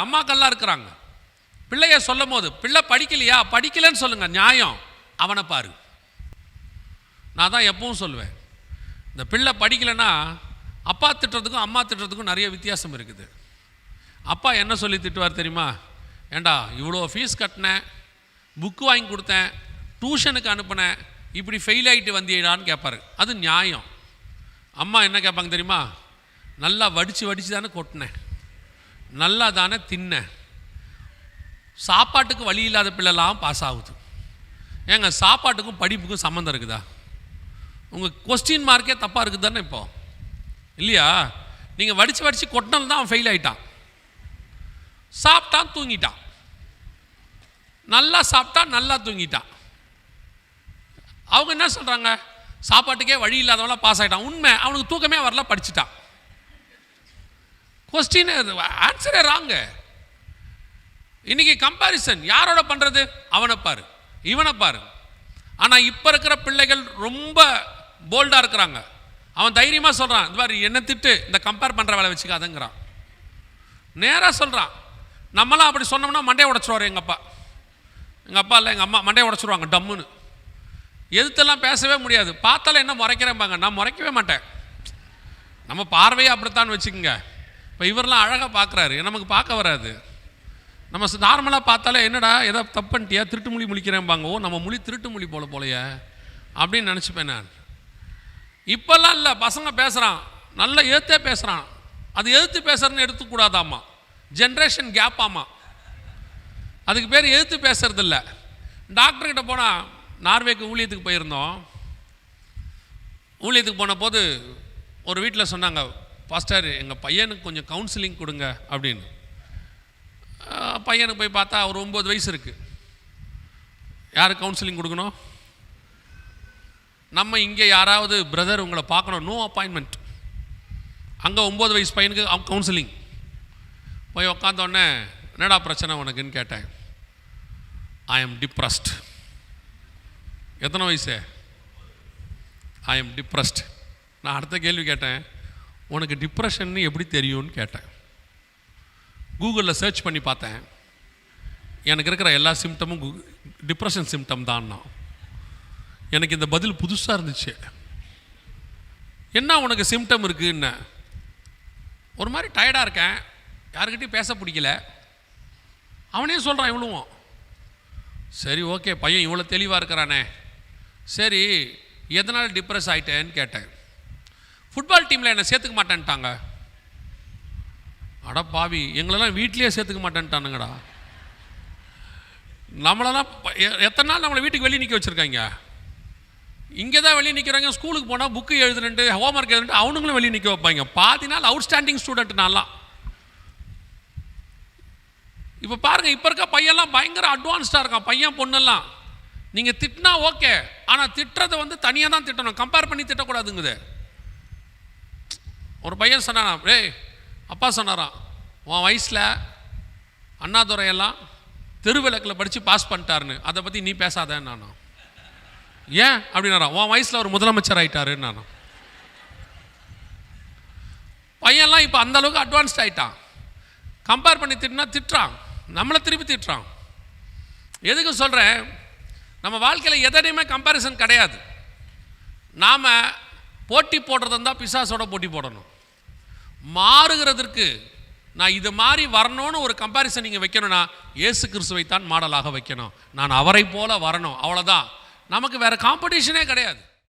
அம்மாக்கள்லாம் இருக்கிறாங்க. பிள்ளைய சொல்லும் போது பிள்ளை படிக்கலையா? படிக்கலைன்னு சொல்லுங்க நியாயம். அவனை பாரு. நான் தான் எப்பவும் சொல்லுவேன் இந்த பிள்ளை படிக்கலைன்னா அப்பா திட்டுறதுக்கும் அம்மா திட்டுறதுக்கும் நிறைய வித்தியாசம் இருக்குது. அப்பா என்ன சொல்லி திட்டுவார் தெரியுமா? ஏண்டா இவ்வளோ ஃபீஸ் கட்டினேன் புக்கு வாங்கி கொடுத்தேன் டியூஷனுக்கு அனுப்புனேன் இப்படி ஃபெயில் ஆகிட்டு வந்தியடான்னு கேட்பாரு. அது நியாயம். அம்மா என்ன கேட்பாங்க தெரியுமா? நல்லா வடித்து வடித்து தானே கொட்டினேன். நல்லா தானே தின்ன. சாப்பாட்டுக்கு வழி இல்லாத பிள்ளைலாம் பாஸ் ஆகுது. ஏங்க சாப்பாட்டுக்கும் படிப்புக்கும் சம்மந்தம் இருக்குதா? உங்கள் கொஸ்டின் மார்க்கே தப்பாக இருக்குது தானே இப்போ? இல்லையா? நீங்கள் வடித்து வடித்து கொட்டினது தான் அவன் ஃபெயில் ஆகிட்டான் சாப்பிட்டான் தூங்கிட்டான். நல்லா சாப்பிட்டா நல்லா தூங்கிட்டான். அவங்க என்ன சொல்கிறாங்க சாப்பாட்டுக்கே வழி இல்லாதவங்களாம் பாஸ் ஆகிட்டான் உண்மை அவனுக்கு தூக்கமே வரல படிச்சுட்டான். கொஸ்டின் ஆன்சரே ராங்க இன்னைக்கு கம்பாரிசன் யாரோட பண்ணுறது அவனை பாரு இவனை பாரு. ஆனால் இப்போ இருக்கிற பிள்ளைகள் ரொம்ப போல்டாக இருக்கிறாங்க. அவன் தைரியமாக சொல்கிறான் இந்த மாதிரி என்ன திட்டு இந்த கம்பேர் பண்ணுற வேலை வச்சுக்காதங்கிறான். நேராக சொல்கிறான் நம்மளாம் அப்படி சொன்னோம்னா மண்டையை உடச்சிருவார் எங்கள் அப்பா. எங்கள் அப்பா இல்லை எங்கள் அம்மா மண்டையை உடச்சிருவாங்க டம்முன்னு. எதுத்தெல்லாம் பேசவே முடியாது. பார்த்தாலும் என்ன முறைக்கிறேன்பாங்க நான் முறைக்கவே மாட்டேன். நம்ம பார்வையே அப்படித்தான் வச்சுக்கோங்க. இப்போ இவரெல்லாம் அழகாக பார்க்குறாரு நமக்கு பார்க்க வராது. நம்ம நார்மலாக பார்த்தாலே என்னடா ஏதோ தப்பு பண்ணிட்டியா திருட்டு மொழி முழிக்கிறேன்பாங்க ஓ நம்ம மொழி திருட்டு மொழி போல போலையே. அப்படின்னு நினச்சிப்பேன் நான். இப்போல்லாம் இல்லை பசங்க பேசுகிறான் நல்லா ஏற்றே பேசுகிறான் அது எதிர்த்து பேசுறதுன்னு எடுத்துக்கூடாதாம்மா. ஜென்ரேஷன் கேப் அதுக்கு பேர் எதிர்த்து பேசுறதில்ல. டாக்டர்கிட்ட போனால் நார்வேக்கு ஊழியத்துக்கு போயிருந்தோம். ஊழியத்துக்கு போன போது ஒரு வீட்டில் சொன்னாங்க பாஸ்டர் எங்கள் பையனுக்கு கொஞ்சம் கவுன்சிலிங் கொடுங்க அப்படின்னு. பையனுக்கு போய் பார்த்தா ஒரு ஒம்பது வயசு இருக்குது யார் கவுன்சிலிங் கொடுக்கணும்? நம்ம இங்கே யாராவது பிரதர் உங்களை பார்க்கணும். No appointment. அங்கே ஒம்பது வயசு பையனுக்கு கவுன்சிலிங். போய் உக்காந்தோடனே என்னடா பிரச்சனை உனக்குன்னு கேட்டேன். ஐ எம் டிப்ரஸ்ட் எத்தனை வயசு? ஐ எம் டிப்ரஸ்ட் நான் அடுத்த கேள்வி கேட்டேன். உனக்கு டிப்ரெஷன் எப்படி தெரியும்னு கேட்டேன். கூகுளில் சர்ச் பண்ணி பார்த்தேன். எனக்கு இருக்கிற எல்லா சிம்டமும் டிப்ரெஷன் சிம்டம் தான் எனக்கு இந்த பதில் புதுசாக இருந்துச்சு. என்ன உனக்கு சிம்டம் இருக்குன்னு? ஒரு மாதிரி டயர்டாக இருக்கேன். யாருக்கிட்டையும் பேச பிடிக்கல. அவனே சொல்கிறான் இவ்வளவும். சரி ஓகே பையன் இவ்வளோ தெளிவாக இருக்கிறானே. சரி எதனால் டிப்ரெஸ் ஆகிட்டேன்னு கேட்டேன். ஃபுட்பால் டீமில் என்னை சேர்த்துக்க மாட்டேன்ட்டாங்க. அட பாவி எங்களெல்லாம் வீட்லேயே சேர்த்துக்க மாட்டேன்ட்டானுங்கடா. நம்மளெல்லாம் ப- எ- எத்தனை நாள் நம்மளை வீட்டுக்கு வெளியே நிற்க வச்சுருக்காங்க? இங்கே தான் வெளியே நிற்கிறாங்க ஸ்கூலுக்கு போனால் புக்கு எழுதுனுட்டு ஹோம்ஒர்க் எழுதுனுட்டு அவனுங்களும் வெளியே நிற்க வைப்பாங்க. பாதி நாள் அவுட்ஸ்டாண்டிங் ஸ்டூடெண்ட் நான்லாம். இப்போ பாருங்கள் இப்போ இருக்க பையன்லாம் பயங்கர அட்வான்ஸ்டாக இருக்கான் பையன் பொண்ணெல்லாம். நீங்கள் திட்டினா ஓகே ஆனால் திட்டுறதை வந்து தனியாக தான் திட்டணும். கம்பேர் பண்ணி திட்டக்கூடாதுங்குது. ஒரு பையன் சொன்னாராம் டேய் அப்பா சொன்னாராம் உன் வயசில் அண்ணாதுரையெல்லாம் தெருவிளக்கில் படித்து பாஸ் பண்ணிட்டாருன்னு. அதை பற்றி நீ பேசாதேன்னு நானும் ஏன்? அப்படின்னாராம். உன் வயசில் ஒரு முதலமைச்சர் ஆகிட்டாருன்னு நானும் பையன்லாம் இப்போ அந்த அளவுக்கு அட்வான்ஸ்ட் ஆயிட்டான். கம்பேர் பண்ணி திட்டினா திட்டுறான். நம்மளை திருப்பி திட்டுறான். எதுக்கு சொல்கிறேன் நம்ம வாழ்க்கையில் எதனையுமே கம்பேரிசன் கிடையாது. நாம் போட்டி போடுறது இருந்தால் பிசாசோட போட்டி போடணும். மாறுகிறதற்கு நான் இது மாதிரி வரணும்னு ஒரு கம்பேரிசன் நீங்கள் வைக்கணும்னா இயேசு கிறிஸ்துவை தான் மாடலாக வைக்கணும். நான் அவரை போல வரணும். அவ்வளோதான் நமக்கு வேறு காம்படிஷனே கிடையாது.